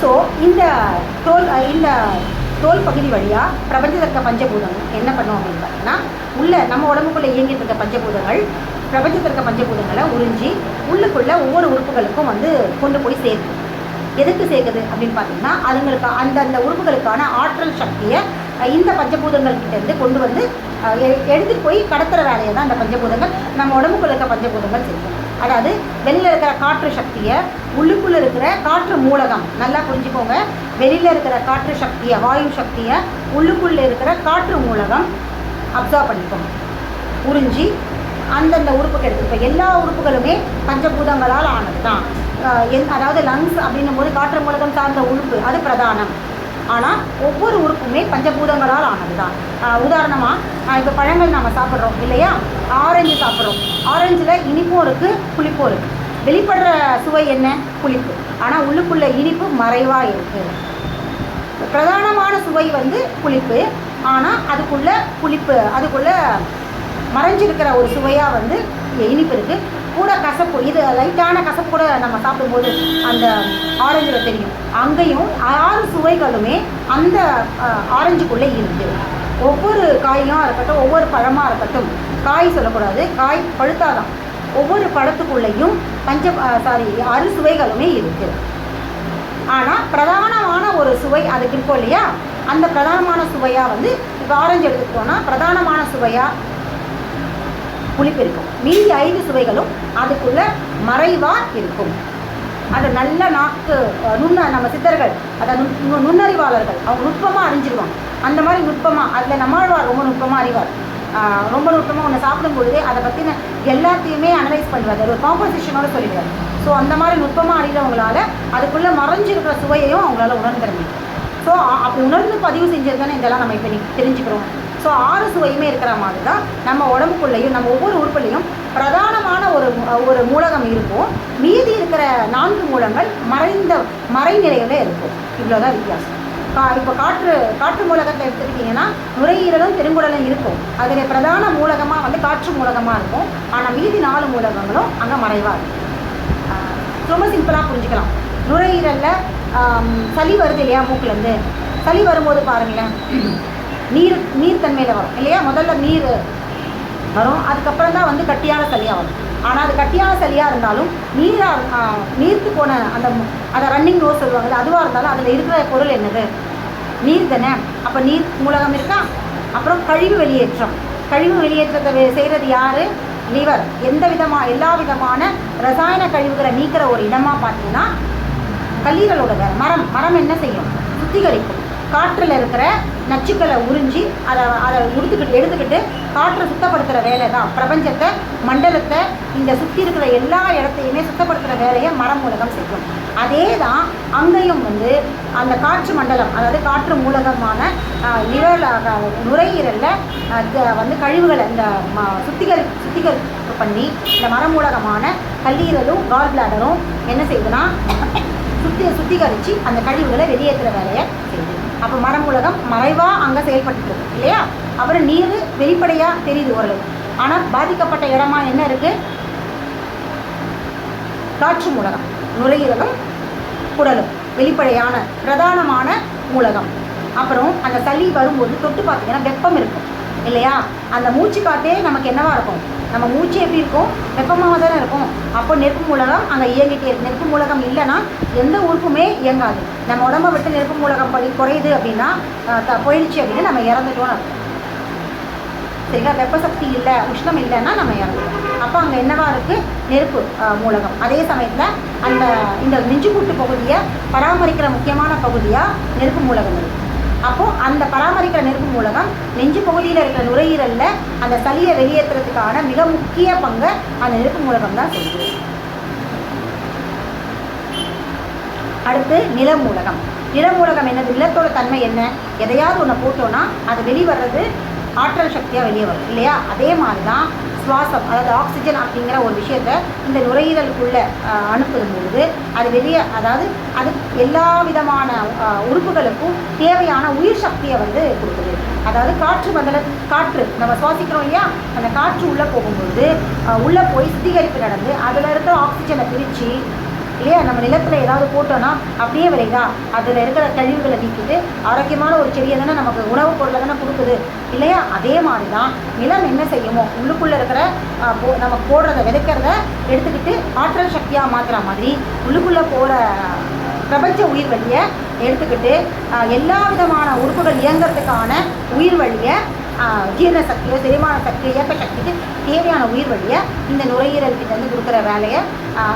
So இந்த தோல் இந்த தோல் பகுதி வழியாக பிரபஞ்சத்தில் இருக்க பஞ்சபூதங்கள் என்ன பண்ணும் அப்படின்னு பார்த்தீங்கன்னா உள்ளே நம்ம உடம்புக்குள்ளே இயங்கிட்டு இருக்க பஞ்சபூதங்கள் பிரபஞ்சத்தில் இருக்க பஞ்சபூதங்களை உறிஞ்சி உள்ளுக்குள்ள ஒவ்வொரு உறுப்புகளுக்கும் வந்து கொண்டு போய் சேர்க்கும். எதுக்கு சேர்க்குது அப்படின்னு பார்த்தீங்கன்னா அதுங்களுக்கு அந்தந்த உறுப்புகளுக்கான ஆற்றல் சக்தியை இந்த பஞ்சபூதங்கள் கிட்டேருந்து கொண்டு வந்து எடுத்துகிட்டு எ- போய் கடத்துகிற வேலையை தான் அந்த பஞ்சபூதங்கள் நம்ம உடம்புக்குள்ள இருக்க பஞ்சபூதங்கள் செய்யும். அதாவது வெளியில் இருக்கிற காற்று சக்தியை உள்ளுக்குள்ளே இருக்கிற காற்று மூலகம். நல்லா புரிஞ்சுக்கோங்க. வெளியில் இருக்கிற காற்று சக்தியை வாயு சக்தியை உள்ளுக்குள்ளே இருக்கிற காற்று மூலகம் அப்சர்வ் பண்ணிக்கோங்க உறிஞ்சி அந்தந்த உறுப்புக்கு எடுத்து இப்போ எல்லா உறுப்புகளுமே பஞ்சபூதங்களால் ஆனது தான் எந் அதாவது லங்ஸ் அப்படின்னும் போது காற்று மூலகம் சார்ந்த உறுப்பு அது பிரதானம். ஆனால் ஒவ்வொரு உறுப்புமே பஞ்சபூதங்களால் ஆனது தான் உதாரணமாக இப்போ பழங்கள் நம்ம சாப்பிட்றோம் இல்லையா? ஆரஞ்சு சாப்பிட்றோம். ஆரஞ்சில் இனிப்பும் இருக்குது புளிப்பும் இருக்குது வெளிப்படுற சுவை என்ன? புளிப்பு. ஆனால் உள்ளுக்குள்ள இனிப்பு மறைவாக இருக்குது பிரதானமான சுவை வந்து புளிப்பு. ஆனால் அதுக்குள்ள புளிப்பு அதுக்குள்ள மறைஞ்சிருக்கிற ஒரு சுவையாக வந்து இனிப்பு இருக்குது கூட கசப்பு இது லைட்டான கசப்பு கூட நம்ம சாப்பிடும்போது அந்த ஆரஞ்சில் தெரியும். அங்கேயும் ஆறு சுவைகளுமே அந்த ஆரஞ்சுக்குள்ளே இருக்குது ஒவ்வொரு காயும் இருக்கட்டும் ஒவ்வொரு பழமாக இருக்கட்டும் காய் சொல்லக்கூடாது காய் பழுத்தாதான். ஒவ்வொரு பழத்துக்குள்ளேயும் பஞ்ச சாரி அறு சுவைகளுமே இருக்குது ஆனால் பிரதானமான ஒரு சுவை அதுக்கு இருக்கும் இல்லையா? அந்த பிரதானமான சுவையாக வந்து இப்போ ஆரஞ்சு எடுத்துக்கிட்டோன்னா பிரதானமான சுவையாக புளிப்பு இருக்கும் மீதி ஐந்து சுவைகளும் அதுக்குள்ள மறைவாக இருக்கும். அதை நல்ல நாக்கு நுண்ண நம்ம சித்தர்கள் அதாவது நுண்- நுண்ணறிவாளர்கள் அவங்க நுட்பமாக அறிஞ்சிருவாங்க. அந்த மாதிரி நுட்பமாக அதில் நம்மாழ்வார் ரொம்ப நுட்பமாக அறிவார். ரொம்ப நுட்பமாக ஒன்று சாப்பிடும் பொழுது அதை பற்றின எல்லாத்தையுமே அனலைஸ் பண்ணுவார். அது ஒரு காம்போசிஷனோட சொல்லிடுவார். ஸோ அந்த மாதிரி நுட்பமாக அறிகிறவங்களால அதுக்குள்ளே மறைஞ்சிருக்கிற சுவையையும் அவங்களால உணர்ந்துட ஸோ அப்படி உணர்ந்து பதிவு செஞ்சது தானே இதெல்லாம் நம்ம இப்போ இன்னைக்கு தெரிஞ்சுக்கிறோம். ஸோ ஆறு சுவையுமே இருக்கிற மாதிரி தான் நம்ம உடம்புக்குள்ளேயும் நம்ம ஒவ்வொரு உறுப்புலையும் பிரதானமான ஒரு ஒரு மூலகம் இருக்கும். மீதி இருக்கிற நான்கு மூலங்கள் மறைந்த மறைநிலையில் இருக்கும். இவ்வளோதான் வித்தியாசம். கா இப்போ காற்று காற்று மூலகத்தை எடுத்துக்கிட்டிங்கன்னா நுரையீரலும் பெருங்குடலும் இருக்கும். அதில் பிரதான மூலகமாக வந்து காற்று மூலகமாக இருக்கும். ஆனால் மீதி நாலு மூலகங்களும் அங்கே மறைவாக இருக்கும். ரொம்ப சிம்பிளாக புரிஞ்சுக்கலாம். நுரையீரலில் சளி வருது இல்லையா மூக்கிலேருந்து சளி வரும்போது பாருங்களேன். நீர் நீர்த்தன்மையில் வரும் இல்லையா? முதல்ல நீர் வரும் அதுக்கப்புறம் தான் வந்து கட்டியான சளியாக வரும் ஆனால் அது கட்டியான சளியாக இருந்தாலும் நீராக நீர்த்து போன அந்த அதை ரன்னிங் நோஸ் சொல்லுவாங்க அதுவாக இருந்தாலும் அதில் இருக்கிற பொருள் என்னது? நீர் தானே? அப்போ நீர் மூலகம் இருக்கா? அப்புறம் கழிவு வெளியேற்றம். கழிவு வெளியேற்றத்தை செய்கிறது யார்? லிவர். எந்த விதமாக எல்லா விதமான ரசாயன கழிவுகளை நீக்கிற ஒரு இடமாக பார்த்தீங்கன்னா கல்லீரலோட மரம். மரம் என்ன செய்யும்? சுத்திகரிக்கும். காற்றில் இருக்கிற நச்சுக்களை உறிஞ்சி அதை அதை உடுத்துக்கிட்டு எடுத்துக்கிட்டு காற்றை சுத்தப்படுத்துகிற வேலை தான் பிரபஞ்சத்தை மண்டலத்தை இந்த சுற்றி இருக்கிற எல்லா இடத்தையுமே சுத்தப்படுத்துகிற வேலையை மரம் மூலகம் செய்யும். அதே தான் அங்கேயும் வந்து அந்த காற்று மண்டலம் அதாவது காற்று மூலகமான லிவர் நுரையீரலில் வந்து கழிவுகளை இந்த ம- சுத்திகரி சுத்திகரிப்பு பண்ணி இந்த மரம் மூலகமான கல்லீரலும் கால் பிளாடரும் என்ன செய்யுதுன்னா சுத்தி சுத்திகரித்து அந்த கழிவுகளை வெளியேற்றுற வேலையை செய்யுது. அப்போ மரம் உலகம் மறைவாக அங்கே செயல்பட்டு இல்லையா? அப்புறம் நீர் வெளிப்படையாக தெரியுது ஓரளவு. ஆனால் பாதிக்கப்பட்ட இடமா என்ன இருக்குது காற்று மூலகம் நுரையீரலும் குடலும் வெளிப்படையான பிரதானமான மூலகம் அப்புறம் அந்த சளி வரும்போது தொட்டு பார்த்தீங்கன்னா வெப்பம் இருக்கும் இல்லையா? அந்த மூச்சு காற்றே நமக்கு என்னவா இருக்கும்? நம்ம மூச்சு எப்படி இருக்கும்? வெப்பமாக தானே இருக்கும். அப்போ நெருப்பு மூலகம் அங்கே இயங்கிட்டே இருக்கு. நெருப்பு மூலகம் இல்லைன்னா எந்த உறுப்புமே இயங்காது. நம்ம உடம்ப விட்டு நெருப்பு மூலகம் படி குறையுது அப்படின்னா த- போயிடுச்சு அப்படின்னு நம்ம இறந்துட்டோம்னு அர்த்தம். சரிங்களா? வெப்ப சக்தி இல்லை உஷ்ணம் இல்லைன்னா நம்ம இறந்துடும் அப்போ அங்கே என்னவா இருக்குது நெருப்பு மூலகம். அதே சமயத்தில் அந்த இந்த நெஞ்சுக்கூட்டு பகுதியை பராமரிக்கிற முக்கியமான பகுதியாக நெருப்பு மூலகம் இருக்குது அப்போது அந்த பராமரிக்கிற நெருப்பு மூலகம் நெஞ்சு பகுதியில் இருக்கிற நுரையீரலில் அந்த சளியை வெளியேற்றுறதுக்கான மிக முக்கிய பங்கை அந்த நெருப்பு மூலகம் தான் செய்யுது. அடுத்து நில மூலகம். நில மூலகம் என்னது? நிலத்தோட தன்மை என்ன? எதையாவது ஒன்று போட்டோன்னா அது வெளிவர்றது ஆற்றல் சக்தியாக வெளியே வரும். இல்லையா? அதே மாதிரி தான் சுவாசம் அதாவது ஆக்சிஜன் அப்படிங்கிற ஒரு விஷயத்த இந்த நுரையீரலுக்குள்ளே அனுப்பும் பொழுது அது வெளியே அதாவது அது எல்லா விதமான உறுப்புகளுக்கும் தேவையான உயிர் சக்தியை வந்து கொடுக்குது. அதாவது காற்று மண்டல காற்று நம்ம சுவாசிக்கிறோம் இல்லையா? அந்த காற்று உள்ளே போகும்பொழுது உள்ளே போய் சுத்திகரிப்பு நடந்து அதில் இருக்கிற ஆக்சிஜனை பிரித்து இல்லையா? நம்ம நிலத்தில் ஏதாவது போட்டோன்னா அப்படியே விளையுதா? அதில் இருக்கிற கழிவுகளை நீக்கிட்டு ஆரோக்கியமான ஒரு செடியை தானே நமக்கு உணவுப் பொருளை தானே கொடுக்குது. இல்லையா? அதே மாதிரி தான் நிலம் என்ன செய்யுமோ? உள்ளுக்குள்ளே இருக்கிற போ நம்ம போடுறத விதைக்கிறத எடுத்துக்கிட்டு ஆற்றல் சக்தியாக மாற்றுற மாதிரி உள்ளுக்குள்ளே போகிற பிரபஞ்ச உயிர் வழியை எடுத்துக்கிட்டு எல்லா விதமான உறுப்புகள் இயங்குறதுக்கான உயிர் வழியை ஜீரண சக்தியோ செரிமான சக்தியோ இயக்க சக்திக்கு தேவையான உயிர் வழியை இந்த நுரையீரல் கிட்ட இருந்து கொடுக்குற வேலையை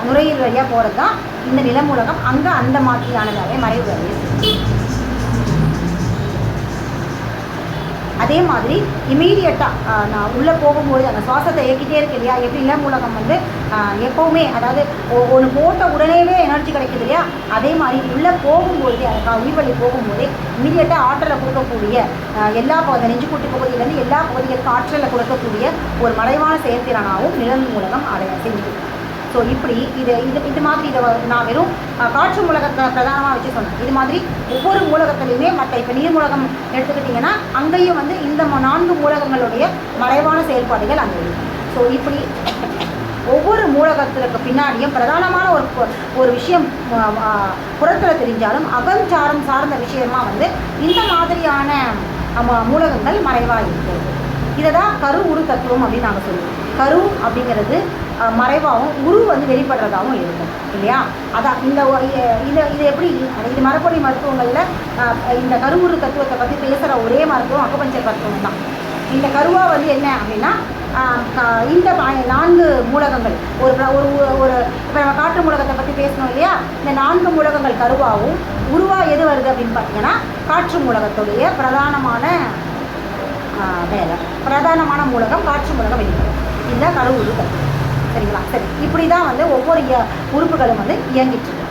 நுரையீரல் வழியாக போகிறது தான் இந்த நிலமூலகம் அங்கே அந்த மாதிரியான வேலையை மறைவு வேலையை அதே மாதிரி இமீடியட்டாக நான் உள்ளே போகும்போது அந்த சுவாசத்தை இயக்கிட்டே இருக்கு இல்லையா? எப்படி மூலகம் வந்து எப்போவுமே அதாவது ஒன்று போட்ட உடனேவே எனர்ஜி கிடைக்குது இல்லையா? அதே மாதிரி உள்ளே போகும்போதே அதுக்காக உயிர்வழி போகும்போதே இமீடியட்டாக ஆற்றலை கொடுக்கக்கூடிய எல்லா நெஞ்சு கூட்டி பகுதியிலேருந்து எல்லா பகுதிகளுக்கும் ஆற்றலை கொடுக்கக்கூடிய ஒரு மறைவான செயற்திறனாகவும் நிலம் மூலகம் அடைய செஞ்சுருக்கு ஸோ இப்படி இது இது இது மாதிரி இதை நான் வெறும் காற்று மூலகத்தை பிரதானமாக வச்சு சொன்னேன். இது மாதிரி ஒவ்வொரு மூலகத்திலையுமே மற்ற இப்போ நீர் மூலகம் எடுத்துக்கிட்டிங்கன்னா அங்கேயும் வந்து இந்த ம- நான்கு மூலகங்களுடைய மறைவான செயல்பாடுகள் அங்கே இருக்கும் ஸோ இப்படி ஒவ்வொரு மூலகத்திற்கு பின்னாடியும் பிரதானமான ஒரு ஒரு விஷயம் புறத்தில் தெரிஞ்சாலும் அகஞ்சாரம் சார்ந்த விஷயமா வந்து இந்த மாதிரியான மூலகங்கள் மறைவாக இருக்கிறது. இதை தான் கரு உரு தத்துவம் அப்படின்னு நாங்கள் சொல்லுவோம். கரு அப்படிங்கிறது மறைவாகவும் குரு வந்து வெளிப்படுறதாகவும் இருக்கும் இல்லையா? அதான் இந்த இதை இது இது எப்படி இது மரப்பொழி மருத்துவங்களில் இந்த கருவுரு தத்துவத்தை பற்றி பேசுகிற ஒரே மருத்துவம் அக்குபஞ்சர் மருத்துவம் தான். இந்த கருவா வந்து என்ன அப்படின்னா இந்த நான்கு மூலகங்கள் ஒரு ஒரு ஒரு- இப்போ நம்ம காற்று மூலகத்தை பற்றி பேசணும் இல்லையா? இந்த நான்கு மூலகங்கள் கருவாவும் உருவாக எது வருது அப்படின்னு பார்த்தீங்கன்னா காற்று மூலகத்துடைய பிரதானமான வேலை பிரதானமான மூலகம் காற்று மூலகம் வெளிப்படும். இதுதான் கருவுரு தத்துவம். சரிங்களா? சரி. இப்படி தான் வந்து ஒவ்வொரு உறுப்புகளும் வந்து இயங்கிட்டு இருக்கு.